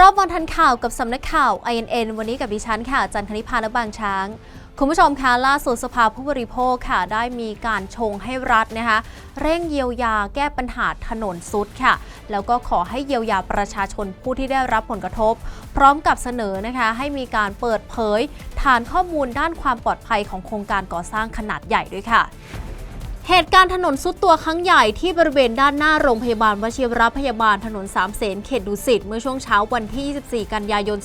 รอบวันทันข่าวกับสำนักข่าว INN วันนี้กับดิฉันค่ะ จันทนิพาและบางช้าง คุณผู้ชมคะล่าสุดสภาผู้บริโภคค่ะ ได้มีการชงให้รัฐนะคะ เร่งเยียวยาแก้ปัญหาถนนสุดค่ะ แล้วก็ขอให้เยียวยาประชาชนผู้ที่ได้รับผลกระทบ พร้อมกับเสนอนะคะให้มีการเปิดเผย ฐานข้อมูลด้านความปลอดภัยของโครงการก่อสร้างขนาดใหญ่ด้วยค่ะ เหตุการณ์ถนนซุดตัวครั้งใหญ่ที่บริเวณด้านหน้าโรงพยาบาลวชิรพยาบาลถนนสามเสนเขตดุสิตเมื่อช่วงเช้าวันที่ 24 กันยายน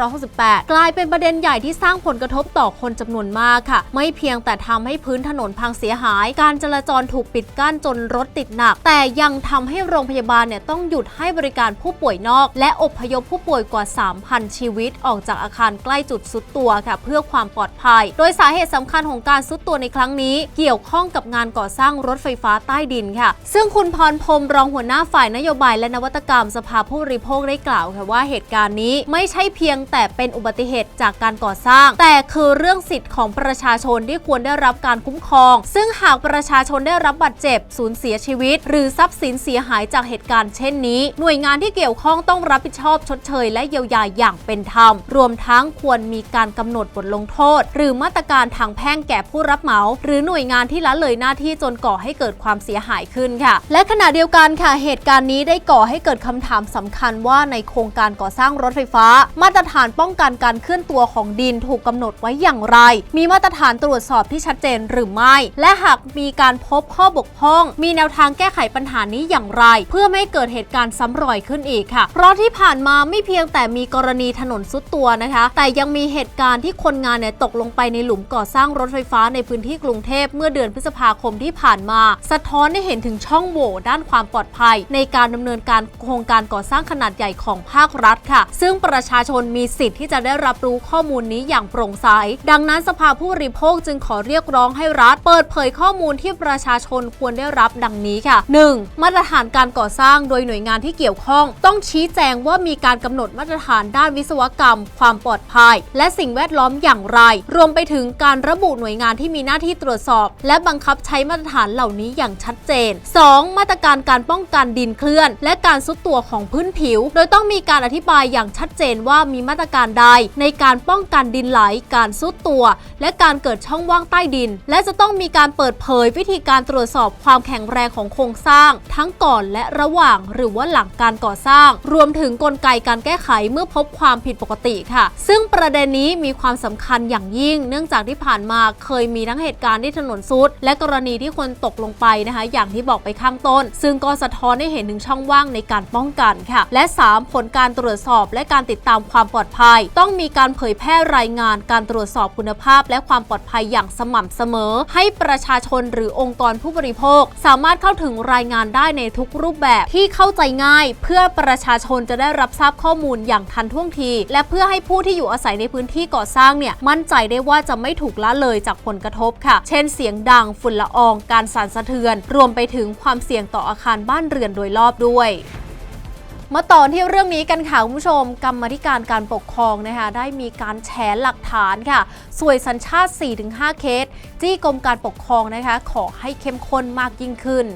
2568 กลายเป็นประเด็นใหญ่ที่สร้างผลกระทบต่อคนจำนวนมากค่ะ ไม่เพียงแต่ทำให้พื้นถนนพังเสียหาย การจราจรถูกปิดกั้นจนรถติดหนัก แต่ยังทำให้โรงพยาบาลเนี่ยต้องหยุดให้บริการผู้ป่วยนอก และอบพยพผู้ป่วยกว่า 3,000 ชีวิต ออกจากอาคารใกล้จุดซุดตัวค่ะ เพื่อความปลอดภัย โดยสาเหตุสำคัญของการซุดตัวในครั้งนี้ เกี่ยวข้องกับงานก่อสร้างรถไฟฟ้าใต้ดินค่ะ ซึ่งคุณพรพรมรองหัวหน้าฝ่ายนโยบายและนวัตกรรมสภาผู้บริโภคได้กล่าวค่ะว่าเหตุการณ์นี้ไม่ใช่เพียงแต่เป็นอุบัติเหตุจากการก่อสร้าง แต่คือเรื่องสิทธิ์ของประชาชนที่ควรได้รับการคุ้มครอง ซึ่งหากประชาชนได้รับบาดเจ็บสูญเสียชีวิต หรือทรัพย์สินเสียหายจากเหตุการณ์เช่นนี้ หน่วยงานที่เกี่ยวข้องต้องรับผิดชอบชดเชยและเยียวยาอย่างเป็นธรรม รวมทั้งควรมีการกำหนดบทลงโทษ หรือมาตรการทางแพ่งแก่ผู้รับเหมา หรือหน่วยงานที่ละเลยหน้าที่จนก่อให้เกิดความเสียหายขึ้นค่ะ และขณะเดียวกันค่ะเหตุการณ์นี้ได้ก่อให้เกิดคำถามสำคัญว่าในโครงการก่อสร้างรถไฟฟ้า มาตรฐานป้องกันการเคลื่อนตัวของดินถูกกำหนดไว้อย่างไร มีมาตรฐานตรวจสอบที่ชัดเจนหรือไม่ และหากมีการพบข้อบกพร่อง มีแนวทางแก้ไขปัญหานี้อย่างไร เพื่อไม่ให้เกิดเหตุการณ์ซ้ำรอยขึ้นอีกค่ะ เพราะที่ผ่านมาไม่เพียงแต่มีกรณีถนนซุดตัวนะคะ แต่ยังมีเหตุการณ์ที่คนงานเนี่ยตกลงไปในหลุมก่อสร้างรถไฟฟ้าในพื้นที่กรุงเทพเมื่อเดือนพฤษภาคมที่ผ่านมา สะท้อนให้เห็นถึงช่องโหว่ด้านความปลอดภัย ในการดำเนินการโครงการก่อสร้างขนาดใหญ่ของภาครัฐค่ะ ซึ่งประชาชนมีสิทธิ์ที่จะได้รับรู้ข้อมูลนี้อย่างโปร่งใส ดังนั้นสภาผู้บริโภคจึงขอเรียกร้องให้รัฐ เปิดเผยข้อมูลที่ประชาชนควรได้รับดังนี้ค่ะ 1. มาตรฐานการก่อสร้างโดยหน่วยงานที่เกี่ยวข้อง ต้องชี้แจงว่ามีการกำหนดมาตรฐานด้านวิศวกรรม ความปลอดภัย และสิ่งแวดล้อมอย่างไร รวมไปถึงการระบุหน่วยงานที่มีหน้าที่ตรวจสอบ และบังคับใช้มาตรฐานเหล่านี้อย่างชัดเจน 2. มาตรการการป้องกันดินเคลื่อน และการซุดตัวของพื้นผิว โดยต้องมีการอธิบายอย่างชัดเจนว่ามีมาตรการใด ในการป้องกันดินไหล การซุดตัว และการเกิดช่องว่างใต้ดิน และจะต้องมีการเปิดเผยวิธีการตรวจสอบความแข็งแรงของโครงสร้าง ทั้งก่อนและระหว่างหรือว่าหลังการก่อสร้าง รวมถึงกลไกการแก้ไขเมื่อพบความผิดปกติค่ะ ซึ่งประเด็นนี้มีความสำคัญอย่างยิ่ง เนื่องจากที่ผ่านมาเคยมีทั้งเหตุการณ์ที่ถนนซุดและกรณีที่คนตกลงไปนะคะ อย่างที่บอกไปข้างต้น ซึ่งก็สะท้อนให้เห็นถึงช่องว่างในการป้องกันค่ะ และ 3 ผลการตรวจสอบและการติดตามความปลอดภัย ต้องมีการเผยแพร่รายงานการตรวจสอบคุณภาพ และความปลอดภัยอย่างสม่ำเสมอ ให้ประชาชนหรือองค์กรผู้บริโภค สามารถเข้าถึงรายงานได้ในทุกรูปแบบที่เข้าใจง่าย เพื่อประชาชนจะได้รับทราบข้อมูลอย่างทันท่วงที และเพื่อให้ผู้ที่อยู่อาศัยในพื้นที่ก่อสร้างเนี่ยมั่นใจได้ว่าจะไม่ถูกละเลยจากผลกระทบค่ะ เช่นเสียงดังฝุ่นละออง การสั่นสะเทือน รวมไปถึงความเสี่ยงต่ออาคารบ้านเรือนโดยรอบด้วยมาต่อที่เรื่องนี้กันค่ะคุณผู้ชมกรรมธิการการปกครองนะคะได้มีการแฉหลักฐานค่ะ สวยสัญชาติ 4-5 เคส จี้กรมการปกครองนะคะ ขอให้เข้มข้นมากยิ่งขึ้น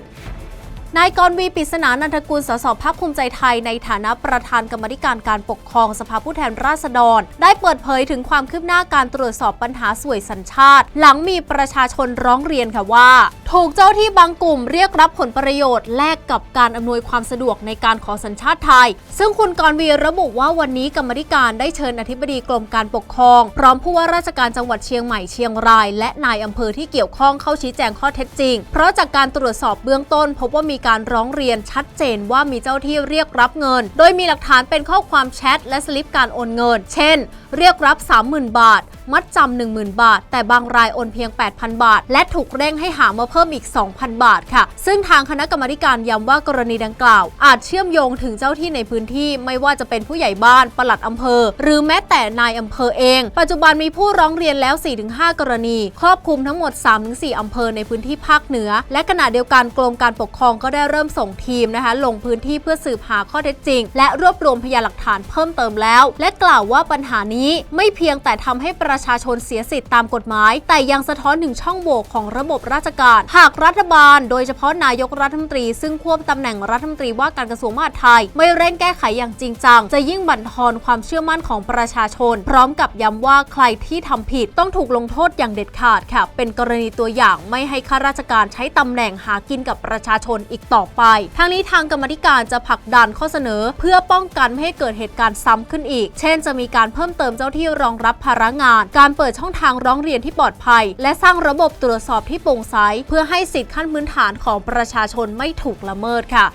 นายกรวีปิศนานันทกุล สสพักภูมิใจไทยในฐานะประธานกรรมธิการการปกครองสภาผู้แทนราษฎร ได้เปิดเผยถึงความคืบหน้าการตรวจสอบปัญหาสวยสัญชาติ หลังมีประชาชนร้องเรียนค่ะว่า ถูกเจ้าที่บางกลุ่มเรียกรับผลประโยชน์แลกกับการอำนวยความสะดวกในการขอสัญชาติไทย ซึ่งคุณกรวีระบุว่าวันนี้กรรมธิการได้เชิญอธิบดีกรมการปกครอง พร้อมผู้ว่าราชการจังหวัดเชียงใหม่เชียงราย และนายอำเภอที่เกี่ยวข้องเข้าชี้แจงข้อเท็จจริง เพราะจากการตรวจสอบเบื้องต้น พบว่ามีการร้องเรียนชัดเจนว่ามีเจ้าที่เรียกรับเงิน โดยมีหลักฐานเป็นข้อความแชทและสลิปการโอนเงิน เช่น เรียกรับ 30,000 บาท มัดจำ10,000 บาท แต่บางรายโอนเพียง 8,000 บาท และถูกเร่งให้หามาเพิ่มอีก 2,000 บาทค่ะ ซึ่งทางคณะกรรมการย้ำว่ากรณีดังกล่าว อาจเชื่อมโยงถึงเจ้าที่ในพื้นที่ไม่ว่าจะเป็นผู้ใหญ่บ้านปลัดอำเภอ หรือแม้แต่นายอำเภอเอง ปัจจุบันมีผู้ร้องเรียนแล้ว 4-5 กรณี ครอบคลุมทั้งหมด 3-4อำเภอในพื้นที่ภาคเหนือ และขณะเดียวกันกรมการปกครองก็ได้เริ่มส่งทีมนะคะลงพื้นที่เพื่อสืบหาข้อเท็จจริง และรวบรวมพยานหลักฐานเพิ่มเติมแล้ว และกล่าวว่าปัญหานี้ไม่เพียงแต่ทำให้ประชาชนเสียสิทธิ์ตามกฎหมาย แต่ยังสะท้อนถึงช่องโหว่ของระบบราชการ หากรัฐบาล โดยเฉพาะนายกรัฐมนตรี ซึ่งควบตำแหน่งรัฐมนตรีว่าการกระทรวงมหาดไทย ไม่เร่งแก้ไขอย่างจริงจัง จะยิ่งบั่นทอนความเชื่อมั่นของประชาชน พร้อมกับย้ำว่าใครที่ทำผิดต้องถูกลงโทษอย่างเด็ดขาดค่ะ เป็นกรณีตัวอย่างไม่ให้ข้าราชการใช้ตำแหน่งหากินกับประชาชนอีกต่อไป ทั้งนี้ทางกรรมธิการจะผลักดันข้อเสนอ เพื่อป้องกันไม่ให้เกิดเหตุการณ์ซ้ำขึ้นอีก เช่น จะมีการเพิ่มเติมเจ้าที่รองรับภาระงานการเปิดช่องทางร้องเรียนที่ปลอดภัย และสร้างระบบตรวจสอบที่โปร่งใสเพื่อให้สิทธิขั้นพื้นฐานของประชาชนไม่ถูกละเมิดค่ะ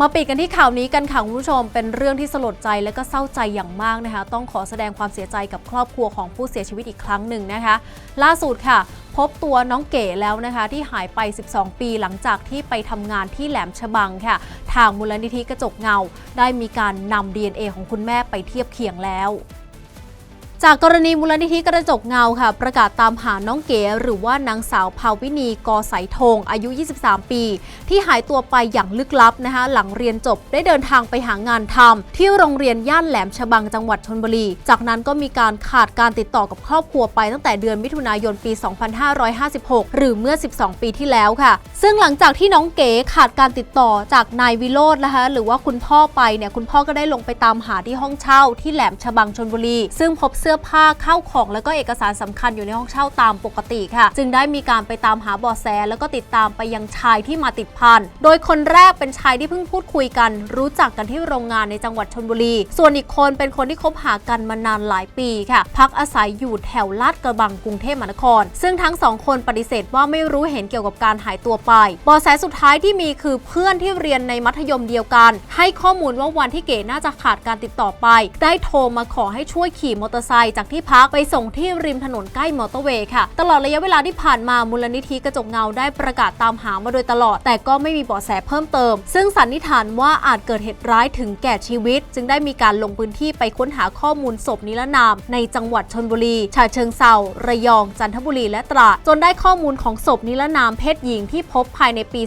มาปิดกันที่ข่าวนี้กันค่ะคุณผู้ชม เป็นเรื่องที่สลดใจและก็เศร้าใจอย่างมากนะคะ ต้องขอแสดงความเสียใจกับครอบครัวของผู้เสียชีวิตอีกครั้งหนึ่งนะคะ ล่าสุดค่ะ พบตัวน้องเก๋แล้วนะคะ ที่หายไป 12 ปีหลังจากที่ไปทำงานที่แหลมฉบังค่ะ ทางมูลนิธิกระจกเงา ได้มีการนำ DNA ของคุณแม่ไปเทียบเคียงแล้ว จากกรณีมูลนิธิกระจกเงาค่ะ ประกาศตามหาน้องเก๋หรือว่านางสาวภาวินีกอสายทงอายุ 23 ปี ที่หายตัวไปอย่างลึกลับนะคะ หลังเรียนจบได้เดินทางไปหางานทำที่โรงเรียนย่านแหลมฉบังจังหวัดชนบุรี จากนั้นก็มีการขาดการติดต่อกับครอบครัวไปตั้งแต่เดือนมิถุนายนปี 2556 หรือเมื่อ 12 ปีที่แล้วค่ะ ซึ่งหลังจากที่น้องเก๋ขาดการติดต่อจากนายวิโรจน์นะคะหรือว่าคุณพ่อไปเนี่ยคุณพ่อก็ได้ลงไปตามหาที่ห้องเช่า ที่แหลมฉบังชนบุรี ซึ่งพบสื้อผ้าเข้าของ แล้วก็เอกสารสำคัญอยู่ในห้องเช่าตามปกติค่ะ จึงได้มีการไปตามหาบาะแส แล้วก็ติดตามไปยังชายที่มาติดพัน โดยคนแรกเป็นชายที่เพิ่งพูดคุยกัน รู้จักกันที่โรงงานในจังหวัดชนบุรี ส่วนอีกคนเป็นคนที่คบหากันมานานหลายปีค่ะ พักอาศัยอยู่แถวลาดกระบังกรุงเทพมหานคร ซึ่งทั้งสองคนปฏิเสธว่าไม่รู้เห็นเกี่ยวกับการหายตัวไปบาะแสสุดท้ายที่มีคือเพื่อนที่เรียนในมัธยมเดียวกัน ให้ข้อมูลว่าวันที่เก๋น่าจะขาดการติดต่อไป ได้โทรมาขอให้ช่วยขี่มอเตอร์ไซค์จากที่พักไปส่งที่ริมถนนใกล้มอเตอร์เวย์ค่ะ ตลอดระยะเวลาที่ผ่านมามูลนิธิกระจกเงาได้ประกาศตามหามาโดยตลอด แต่ก็ไม่มีเบาะแสเพิ่มเติม ซึ่งสันนิษฐานว่าอาจเกิดเหตุร้ายถึงแก่ชีวิต จึงได้มีการลงพื้นที่ไปค้นหาข้อมูลศพนิรนาม ในจังหวัดชนบุรีฉะเชิงเซาระยอง จันทบุรีและตราดจนได้ข้อมูลของศพนิรนามเพศหญิงที่พบภายในปี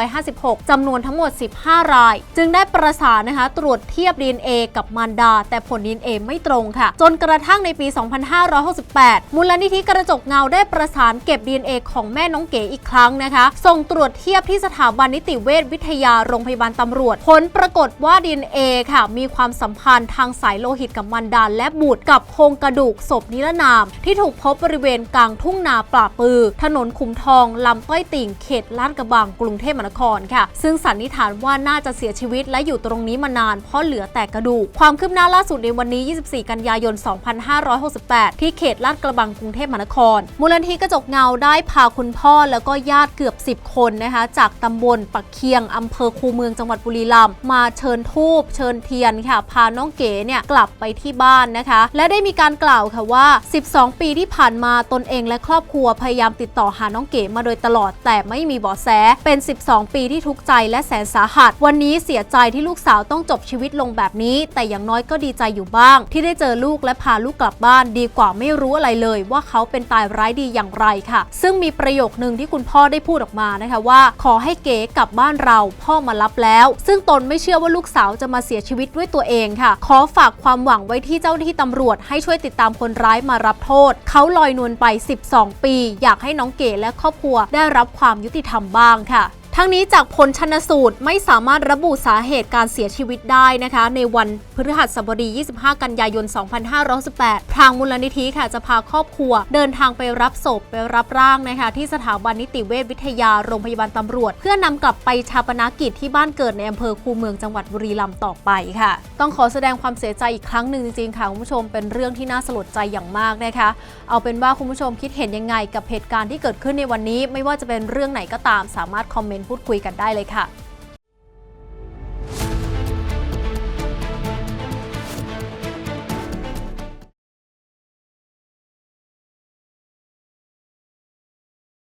2556จำนวนทั้งหมด 15 ราย จึงได้ประสานนะคะตรวจเทียบ DNA กับมารดา แต่ผล DNA ไม่ตรงค่ะ จนกระระทั่งในปี 2568 มูลนิธิกระจกเงาได้ประสานเก็บ DNA ของแม่น้องเก๋อีกครั้งนะคะ ส่งตรวจเทียบที่สถาบันนิติเวชวิทยาโรงพยาบาลตำรวจ ผลปรากฏว่า DNA ค่ะ มีความสัมพันธ์ทางสายโลหิตกับมันดาและบุตรกับโครงกระดูกศพนิรนาม ที่ถูกพบบริเวณกลางทุ่งนาป่าปือ ถนนขุมทองลำต้อยติ่งเขตลาดกระบังกรุงเทพมหานครค่ะ ซึ่งสันนิษฐานว่าน่าจะเสียชีวิตและอยู่ตรงนี้มานาน เพราะเหลือแต่กระดูก ความคืบหน้าล่าสุดในวันนี้ 24 กันยายน 2 2568 ที่เขตลาดกระบังกรุงเทพมหานคร มูลนิธิกระจกเงาได้พาคุณพ่อแล้วก็ญาติเกือบ 10 คนนะคะ จากตำบลปักเคียงอำเภอคูเมืองจังหวัดบุรีรัมย์มาเชิญทูบเชิญเทียนค่ะ พาน้องเก๋เนี่ยกลับไปที่บ้านนะคะ และได้มีการกล่าวค่ะว่า 12 ปีที่ผ่านมาตนเองและครอบครัวพยายามติดต่อหาน้องเก๋มาโดยตลอด แต่ไม่มีเบาะแสเป็น 12 ปีที่ทุกข์ใจและแสนสาหัส วันนี้เสียใจที่ลูกสาวต้องจบชีวิตลงแบบนี้ แต่อย่างน้อยก็ดีใจอยู่บ้าง ที่ได้เจอลูกและพาลูกกลับบ้านดีกว่าไม่รู้อะไรเลยว่าเขาเป็นตายร้ายดีอย่างไรค่ะ ซึ่งมีประโยคนึงที่คุณพ่อได้พูดออกมานะคะว่า ขอให้เก๋กลับบ้านเราพ่อมารับแล้ว ซึ่งตนไม่เชื่อว่าลูกสาวจะมาเสียชีวิตด้วยตัวเองค่ะ ขอฝากความหวังไว้ที่เจ้าหน้าที่ตำรวจให้ช่วยติดตามคนร้ายมารับโทษ เขาลอยนวลไป 12 ปี อยากให้น้องเก๋และครอบครัวได้รับความยุติธรรมบ้างค่ะ ทั้งนี้จากผลชนสูตรไม่สามารถระบุสาเหตุการเสียชีวิตได้นะคะ ในวันพฤหัสบดี 25 กันยายน 2568ทางมูลนิธิค่ะจะพาครอบครัว เดินทางไปรับศพไปรับร่างนะคะ ที่สถาบันนิติเวชวิทยาโรงพยาบาลตำรวจ เพื่อนำกลับไปชาปนกิจที่บ้านเกิดในอำเภอคูเมืองจังหวัดบุรีรัมย์ต่อไปค่ะ ต้องขอแสดงความเสียใจอีกครั้งหนึ่งจริงๆค่ะคุณผู้ชมเป็นเรื่องที่น่าสลดใจอย่างมากนะคะ เอาเป็นว่าคุณผู้ชมคิดเห็นยังไงกับเหตุการณ์ที่เกิดขึ้นในวันนี้ ไม่ว่าจะเป็นเรื่องไหนก็ตามสามารถคอมเมนต์พูดคุยกันได้เลยค่ะ